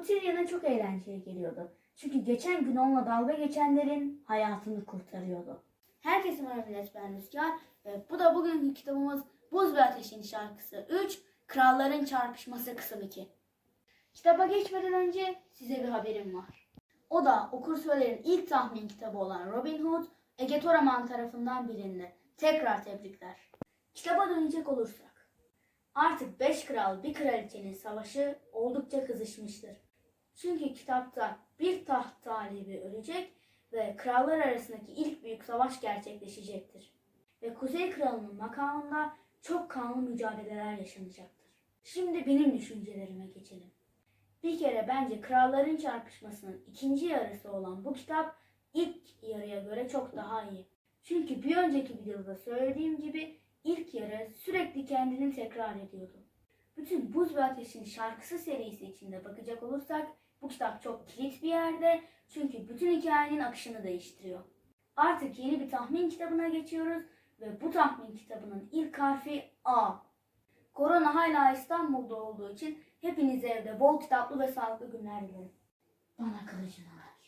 Bu Tyrion'a çok eğlenceli geliyordu. Çünkü geçen gün onunla dalga geçenlerin hayatını kurtarıyordu. Herkese merhaba millet ben Rüzgar. Ve bu da bugünkü kitabımız Buz ve Ateşin şarkısı 3 Kralların Çarpışması kısım 2. Kitaba geçmeden önce size bir haberim var. O da okur söylerin ilk tahmin kitabı olan Robin Hood, Ege Toraman tarafından bilindi. Tekrar tebrikler. Kitaba dönecek olursak. Artık beş kral bir kraliçenin savaşı oldukça kızışmıştır. Çünkü kitapta bir taht talibi ölecek ve krallar arasındaki ilk büyük savaş gerçekleşecektir. Ve Kuzey Kralı'nın makamında çok kanlı mücadeleler yaşanacaktır. Şimdi benim düşüncelerime geçelim. Bir kere bence kralların çarpışmasının ikinci yarısı olan bu kitap ilk yarıya göre çok daha iyi. Çünkü bir önceki videoda söylediğim gibi ilk yarı sürekli kendini tekrar ediyordu. Bütün Buz ve Ateş'in şarkısı serisi içinde bakacak olursak bu kitap çok kilit bir yerde çünkü bütün hikayenin akışını değiştiriyor. Artık yeni bir tahmin kitabına geçiyoruz ve bu tahmin kitabının ilk harfi A. Korona hala İstanbul'da olduğu için hepinize evde bol kitaplı ve sağlıklı günler dilerim. Bana kılıcını ver.